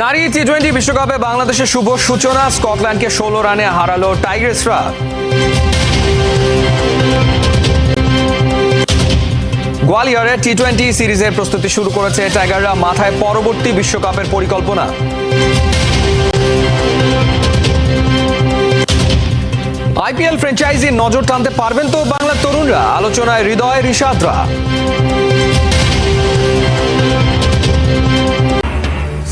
নারী T twenty বিশ্বকাপে বাংলাদেশের শুভ সূচনা, স্কটল্যান্ডকে ষোলো রানে হারালো টাইগার্সরা। গোয়ালিয়রে টি টোয়েন্টি সিরিজের প্রস্তুতি শুরু করেছে টাইগাররা, মাথায় পরবর্তী বিশ্বকাপের পরিকল্পনা। আইপিএল ফ্র্যাঞ্চাইজি নজর টানতে পারবেন তো বাংলার তরুণরা? আলোচনায় হৃদয় রিশাদরা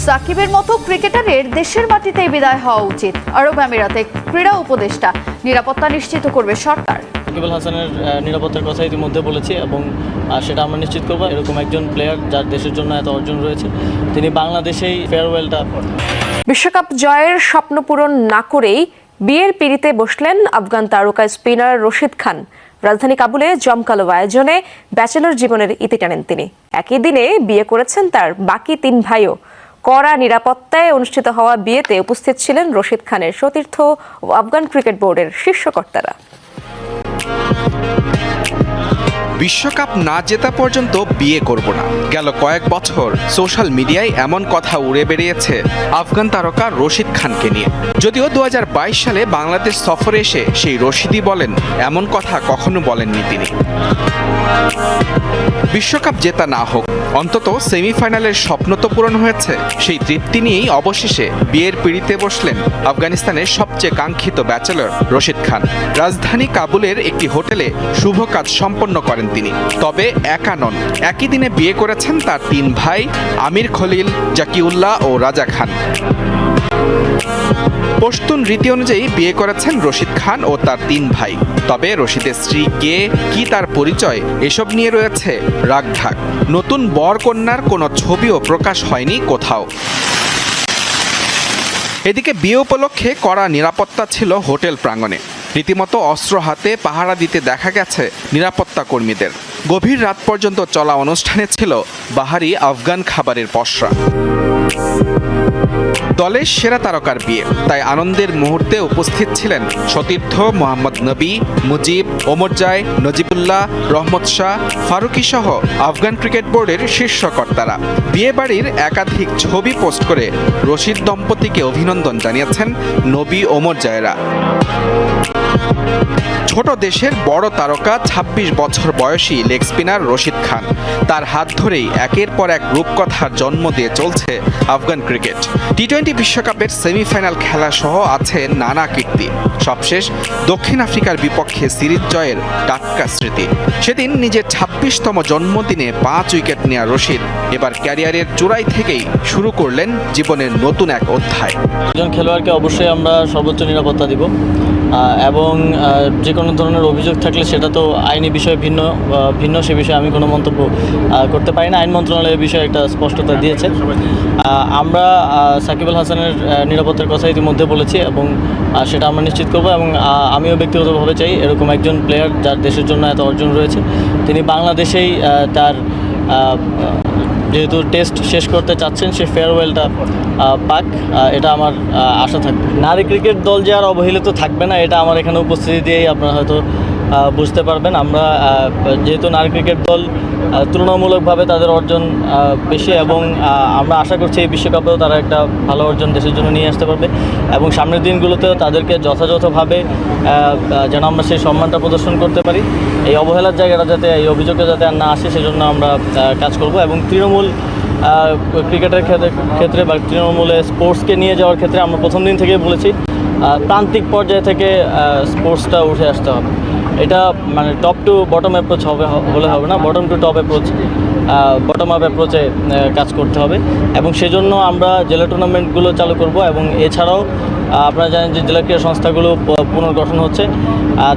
সাকিবের মতো ক্রিকেটারের দেশের মাটিতেই বিদায় হওয়া উচিত। আরব আমিরাতে ক্রীড়া উপদেষ্টা নিরাপত্তা নিশ্চিত করবে সরকার। সাকিবুল হাসানের নিরাপত্তার কথা ইতিমধ্যে বলেছি এবং সেটা আমরা নিশ্চিত করব। এরকম একজন প্লেয়ার যার দেশের জন্য এত অর্জন রয়েছে তিনি বাংলাদেশেই ফেয়ারওয়েলটা বিশ্বকাপ জয়ের স্বপ্ন পূরণ না করেই বিয়ের পিড়িতে বসলেন আফগান তারকা স্পিনার রশিদ খান। রাজধানী কাবুলে জমকালো আয়োজনে ব্যাচেলর জীবনের ইতি টানেন তিনি। একই দিনে বিয়ে করেছেন তার বাকি তিন ভাইও। কড়া নিরাপত্তায় অনুষ্ঠিত হওয়া বিয়েতে উপস্থিত ছিলেন রশিদ খানের সতীর্থ ও আফগান ক্রিকেট বোর্ডের শীর্ষকর্তারা। বিশ্বকাপ না জেতা পর্যন্ত বিয়ে করব না। গেল কয়েক বছর সোশ্যাল মিডিয়ায় এমন কথা উড়ে বেরিয়েছে আফগান তারকা রশিদ খানকে নিয়ে। যদিও দু হাজার বাইশ সালে বাংলাদেশ সফরে এসে সেই রশিদই বলেন, এমন কথা কখনো বলেননি তিনি। বিশ্বকাপ জেতা না হোক, অন্তত সেমিফাইনালের স্বপ্ন তো পূরণ হয়েছে। সেই তৃপ্তি নিয়েই অবশেষে বিয়ের পিড়িতে বসলেন আফগানিস্তানের সবচেয়ে কাঙ্ক্ষিত ব্যাচেলর রশিদ খান। রাজধানী কাবুলের একটি হোটেলে শুভ কাজ সম্পন্ন করেন তিনি। তবে একা নন। একই দিনে বিয়ে করেছেন তার তিন ভাই, আমির খলিল, জাকিউল্লাহ ও রাজা খান। পশতুন রীতি অনুযায়ী বিয়ে করেছেন রশিদ খান ও তার তিন ভাই। তবে রশিদের স্ত্রী কে, কি তার পরিচয়, এসব নিয়ে রয়েছে রাগঢাক। নতুন বর কন্যার কোনো ছবিও প্রকাশ হয়নি কোথাও। এদিকে বিয়ে উপলক্ষে কড়া নিরাপত্তা ছিল হোটেল প্রাঙ্গণে। রীতিমতো অস্ত্র হাতে পাহারা দিতে দেখা গেছে নিরাপত্তা কর্মীদের। গভীর রাত পর্যন্ত চলা অনুষ্ঠানে ছিল বাহারি আফগান খাবারের পসরা। দলের সেরা তারকার বিয়ে। তাই আনন্দের মুহূর্তে উপস্থিত ছিলেন সতীর্থ মোহাম্মদ নবী, মুজিব ওমরজাই নজিবুল্লাহ, রহমত শাহ, ফারুকি সহ আফগান ক্রিকেট বোর্ডের শীর্ষকর্তারা বিয়ে বাড়ির একাধিক ছবি পোস্ট করে রশিদ দম্পতিকে অভিনন্দন জানিয়েছেন নবী ওমর জায়রা। ছোট দেশের বড় তারকা ২৬ বছর বয়সী লেগ স্পিনার রশিদ খান। তার হাত ধরেই একের পর এক রূপকথার জন্ম দিয়ে চলছে আফগান ক্রিকেট। টি টোয়েন্টি বিশ্বকাপের সেমিফাইনাল খেলা সহ আছে নানা কীর্তি। সবশেষ, দক্ষিণ আফ্রিকার বিপক্ষে সিরিজ জয়ের টাটকা স্মৃতি। সেদিন নিজের ছাব্বিশতম জন্মদিনে পাঁচ উইকেট নেওয়া রশিদ এবার ক্যারিয়ারের চূড়াই থেকেই শুরু করলেন জীবনের নতুন এক অধ্যায়। খেলোয়াড়কে অবশ্যই আমরা সর্বোচ্চ নিরাপত্তা দিব এবং যে কোনো ধরনের অভিযোগ থাকলে সেটা তো আইনি বিষয়ে ভিন্ন ভিন্ন সে বিষয়ে আমি কোনো মন্তব্য করতে পারি না। আইন মন্ত্রণালয়ের বিষয়ে একটা স্পষ্টতা দিয়েছে। আমরা আহ, সাকিবুল হাসানের নিরাপত্তার কথা ইতিমধ্যে বলেছি এবং সেটা আমরা নিশ্চিত করব এবং আমিও ব্যক্তিগতভাবে চাই এরকম একজন প্লেয়ার যার দেশের জন্য এত অর্জন রয়েছে। তিনি বাংলাদেশেই তার যেহেতু টেস্ট শেষ করতে চাচ্ছেন, সে ফেয়ারওয়েলটা পাক। এটা আমার আশা থাকবে। নারী ক্রিকেট দল যে আর অবহেলিত থাকবে না, এটা আমার এখানে উপস্থিতি দিয়েই আপনারা হয়তো বুঝতে পারবেন। আমরা যেহেতু নারী ক্রিকেট দল তুলনামূলকভাবে তাদের অর্জন বেশি এবং আমরা আশা করছি এই বিশ্বকাপেও তারা একটা ভালো অর্জন দেশের জন্য নিয়ে আসতে পারবে এবং সামনের দিনগুলোতেও তাদেরকে যথাযথভাবে যেন আমরা সেই সম্মানটা প্রদর্শন করতে পারি। এই অবহেলার জায়গাটা যাতে, এই অভিযোগটা যাতে আর না আসে, সেজন্য আমরা কাজ করব এবং তৃণমূল ক্রিকেটের ক্ষেত্রে বা তৃণমূলে স্পোর্টসকে নিয়ে যাওয়ার ক্ষেত্রে আমরা প্রথম দিন থেকেই বলেছি প্রান্তিক পর্যায় থেকে স্পোর্টসটা উঠে আসতে হবে। এটা মানে টপ টু বটম অ্যাপ্রোচ হবে, হলে হবে না। Bottom to top approach bottom up অ্যাপ্রোচে কাজ করতে হবে। এবং সেজন্য আমরা জেলা টুর্নামেন্টগুলো চালু করব এবং এছাড়াও আপনারা জানেন যে জেলা ক্রীড়া সংস্থাগুলো পুনর্গঠন হচ্ছে।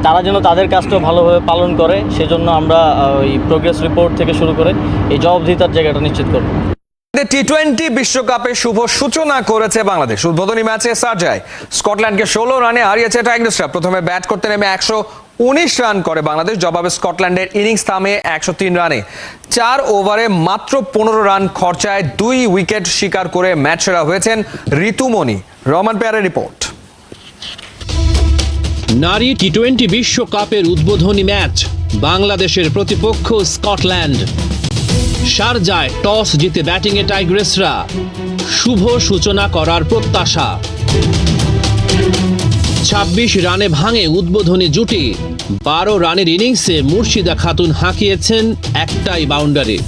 তারা যেন তাদের কাজটাও ভালোভাবে পালন করে, সেজন্য আমরা ওই প্রোগ্রেস রিপোর্ট থেকে শুরু করে এই জবাবদিহিতার জায়গাটা নিশ্চিত করব। টি টোয়েন্টি বিশ্বকাপে শুভ সূচনা করেছে বাংলাদেশ। উদ্বোধনী ম্যাচে সার্জায়, স্কটল্যান্ডকে ষোলো রানে হারিয়েছে টাইগার্সরা। প্রথমে ব্যাট করতে নেমে একশো উনিশ রান করে বাংলাদেশ, জবাবে স্কটল্যান্ডের ইনিংস থামে একশো তিন রানে। চার ওভারে মাত্র পনেরো রান খরচায় দুই উইকেট শিকার করে ম্যাচ সেরা হয়েছেন ঋতুমণি। রহমান পেয়ারের রিপোর্ট। নারী টি টোয়েন্টি বিশ্বকাপের উদ্বোধনী ম্যাচ, বাংলাদেশের প্রতিপক্ষ স্কটল্যান্ড। শারজায় টস জিতে ব্যাটিংয়ে টাইগ্রেসরা। শুভ সূচনা করার প্রত্যাশা। ছাব্বিশ রানে ভাঙে উদ্বোধনী জুটি। বারো রানের ইনিংসে মুর্শিদা খাতুন হাঁকিয়েছেন একটাই বাউন্ডারি।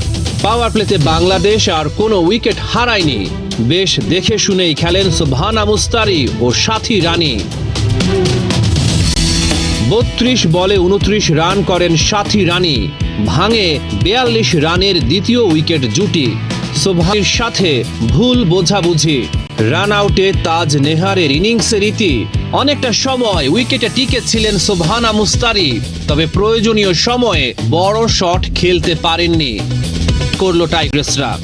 পাওয়ার প্লেতে বাংলাদেশ আর কোনো উইকেট হারায়নি। বেশ দেখে শুনেই খেলেন সুবহানা মুস্তারি ও সাথী রানি। বত্রিশ বলে উনত্রিশ রান করেন সাথী রানি। ভাঙে বেয়াল্লিশ রানের দ্বিতীয় উইকেট জুটি। সোভাইর সাথে ভুল বোঝাবুঝি। রান আউটে তাজ নেহারের ইনিংসের রীতি। অনেকটা সময় উইকেটে টিকে ছিলেন সোভানা মুস্তারি তবে প্রয়োজনীয় সময়ে বড় শট খেলতে পারেননি। করল টাইগ্রেসরা।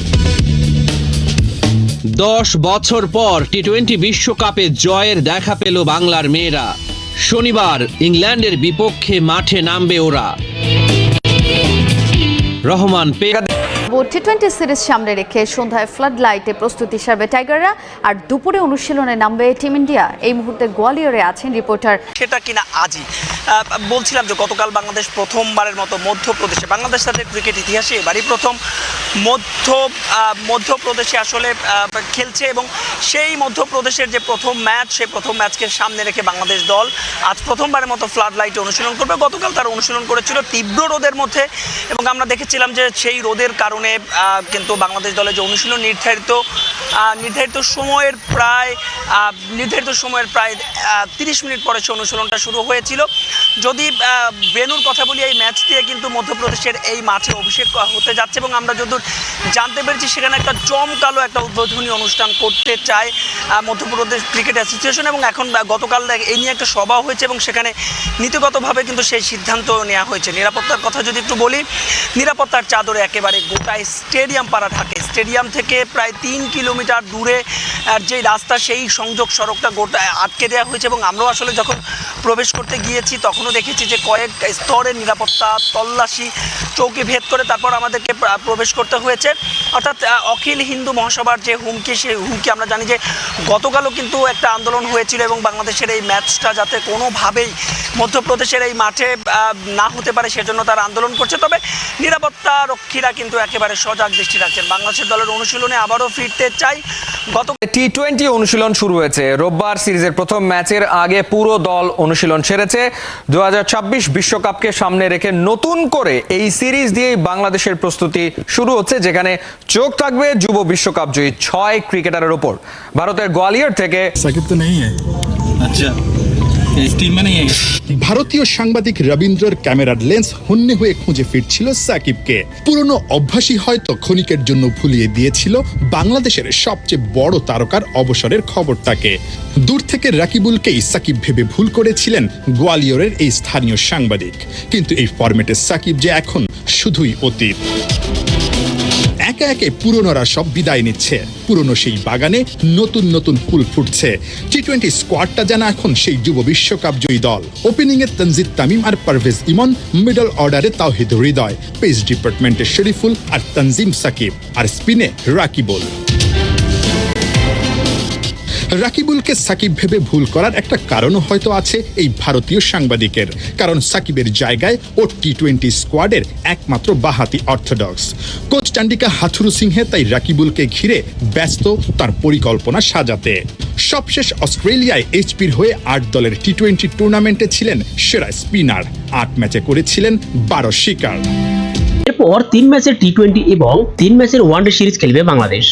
দশ বছর পর টি টোয়েন্টি বিশ্বকাপে জয়ের দেখা পেল বাংলার মেয়েরা। শনিবার ইংল্যান্ডের বিপক্ষে মাঠে নামবে ওরা। রহমান পেগা টি টোয়েন্টি সিরিজ সামনে রেখে সন্ধ্যায় ফ্লাড লাইটে প্রস্তুতি সারবে টাইগাররা আর দুপুরে অনুশীলনে নামবে টিম ইন্ডিয়া এই মুহূর্তে গোয়ালিয়রে আছেন রিপোর্টার সেটা কিনা আজই বলছিলাম যে গতকাল বাংলাদেশ প্রথমবারের মতো মধ্যপ্রদেশে, বাংলাদেশ তাদের ক্রিকেট ইতিহাসে এবারই প্রথম। মধ্য মধ্যপ্রদেশে আসলে খেলছে এবং সেই মধ্যপ্রদেশের যে প্রথম ম্যাচ, সেই প্রথম ম্যাচকে সামনে রেখে বাংলাদেশ দল আজ প্রথমবারের মতো ফ্লাড লাইট অনুশীলন করবে। গতকাল তারা অনুশীলন করেছিল তীব্র রোদের মধ্যে এবং আমরা দেখেছিলাম যে সেই রোদের কারণে কিন্তু বাংলাদেশ দলের যে অনুশীলন নির্ধারিত নির্ধারিত সময়ের প্রায় নির্ধারিত সময়ের প্রায় তিরিশ মিনিট পরে সে অনুশীলনটা শুরু হয়েছিল। যদি বেনুর কথা বলি, এই ম্যাচ দিয়ে কিন্তু মধ্যপ্রদেশের এই মাঠে অভিষেক হতে যাচ্ছে এবং আমরা যতদূর জানতে পেরেছি, সেখানে একটা জমকালো একটা উদ্বোধনী অনুষ্ঠান করতে চায় মধ্যপ্রদেশ ক্রিকেট অ্যাসোসিয়েশন এবং এখন গতকাল এই নিয়ে একটা সভা হয়েছে এবং সেখানে নীতিগতভাবে কিন্তু সেই সিদ্ধান্ত নেওয়া হয়েছে। নিরাপত্তার কথা যদি একটু বলি, নিরাপত্তার চাদরে একেবারে গোটা স্টেডিয়াম পাড়া থাকে স্টেডিয়াম থেকে প্রায় তিন কিলোমিটার দূরে, আর যে রাস্তা, সেই সংযোগ সড়কটা গোটা আটকে দেওয়া হয়েছে এবং আমরাও আসলে যখন প্রবেশ করতে গিয়েছি, তখনও দেখেছি যে কয়েক স্তরের নিরাপত্তা তল্লাশি চৌকি ভেদ করে তারপর আমাদেরকে প্রবেশ করতে হয়েছে। অর্থাৎ অখিল হিন্দু মহাসভার যে হুমকি, সেই হুমকি আমরা জানি যে গতকালও কিন্তু একটা আন্দোলন হয়েছিল এবং বাংলাদেশের এই ম্যাচটা যাতে কোনোভাবেই মধ্যপ্রদেশের এই মাঠে না হতে পারে সেজন্য তারা আন্দোলন করছে। তবে নিরাপত্তা রক্ষীরা কিন্তু একেবারে সজাগ দৃষ্টি রাখছেন। বাংলাদেশের দলের অনুশীলনে আবারও ফিরতে চাই। গত টি টোয়েন্টি অনুশীলন শুরু হয়েছে। রোববার সিরিজের প্রথম ম্যাচের আগে পুরো দল অনুশীলন সেরেছে। দু বিশ্বকাপকে সামনে রেখে নতুন করে এই সিরিজ দিয়েই বাংলাদেশের প্রস্তুতি শুরু হচ্ছে যেখানে চোখ থাকবে যুব বিশ্বকাপ জয়ী ছয় ক্রিকেটারের ওপর। ভারতের গোয়ালিয়র থেকে আচ্ছা। ভারতীয় সাংবাদিক রবীন্দ্রর ক্যামেরার লেন্স হন্যে হয়ে খুঁজে ফিরছিল সাকিবকে। পুরনো অভ্যাসই হয়তো ক্ষণিকের জন্য ভুলিয়ে দিয়েছিল বাংলাদেশের সবচেয়ে বড় তারকার অবসরের খবরটাকে। দূর থেকে রাকিবুলকেই সাকিব ভেবে ভুল করেছিলেন গোয়ালিয়রের এই স্থানীয় সাংবাদিক। কিন্তু এই ফরম্যাটে সাকিব যে এখন শুধুই অতীত। একে একে পুরনোরা সব বিদায় নিচ্ছে। পুরনো সেই বাগানে নতুন নতুন ফুল ফুটছে। টি টোয়েন্টি স্কোয়াডটা যেন এখন সেই যুব বিশ্বকাপ জয়ী দল। ওপেনিং এর তনজিদ তামিম আর পারভেজ ইমন মিডল অর্ডারে তাওহিদ হৃদয়। পেস ডিপার্টমেন্টের শরীফুল আর তনজিম সাকিব। আর স্পিনে রাকিবুল। রাকিবুলকে সাকিব ভেবে ভুল করার একটা কারণও হয়তো আছে এই ভারতীয় সাংবাদিকের। কারণ সাকিবের জায়গায় ও টি টোয়েন্টি স্কোয়াডের একমাত্র বাহাতি orthodox. Coach Chandika Hathurusinghe তাই রাকিবুলকে ঘিরে ব্যস্ত তার পরিকল্পনা সাজাতে। সবশেষ অস্ট্রেলিয়ায় এইচপির হয়ে আট দলের টি টোয়েন্টি টুর্নামেন্টে ছিলেন সেরা স্পিনার। আট ম্যাচে করেছিলেন বারো শিকার। এরপর তিন ম্যাচের টি টোয়েন্টি এবং তিন ম্যাচের ওয়ানডে সিরিজ খেলবে বাংলাদেশ।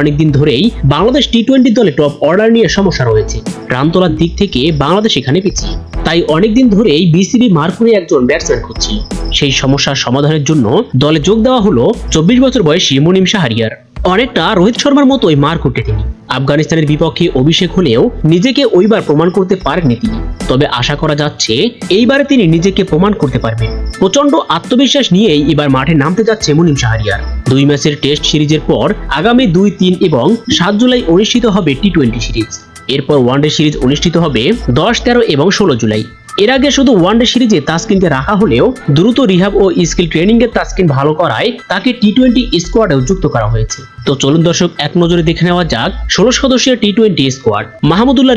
অনেকদিন ধরেই বাংলাদেশ টি টোয়েন্টি দলে টপ অর্ডার নিয়ে সমস্যা রয়েছে। রান তোলার দিক থেকে বাংলাদেশ এখানে পিছিয়ে। তাই অনেকদিন ধরেই বিসিবি মারফুরে একজন ব্যাটসম্যান খুঁজছিল সেই সমস্যার সমাধানের জন্য দলে যোগ দেওয়া হলো চব্বিশ বছর বয়সী মুনিম শাহরিয়ার। অনেকটা রোহিত শর্মার মতোই মার করতে তিনি। আফগানিস্তানের বিপক্ষে অভিষেক হলেও নিজেকে ওইবার প্রমাণ করতে পারেননি তিনি। তবে আশা করা যাচ্ছে, এইবারে তিনি নিজেকে প্রমাণ করতে পারবেন। প্রচণ্ড আত্মবিশ্বাস নিয়েই এবার মাঠে নামতে যাচ্ছে মুনিম শাহরিয়ার। দুই ম্যাচের টেস্ট সিরিজের পর আগামী দুই, তিন এবং সাত জুলাই অনুষ্ঠিত হবে টি টোয়েন্টি সিরিজ। এরপর ওয়ানডে সিরিজ অনুষ্ঠিত হবে দশ, তেরো এবং ষোলো জুলাই। এর আগে শুধু ওয়ানডে সিরিজে তাসকিনকে রাখা হলেও দ্রুত রিহাব ও স্কিল ট্রেনিং এর তাসকিন ভালো করায় তাকে টি টোয়েন্টি স্কোয়াডেও যুক্ত করা হয়েছে। তো চলুন দর্শক, এক নজরে দেখে নেওয়া যাক, ষোলো সদস্যের টি টোয়েন্টি স্কোয়াড মাহমুদুল্লাহ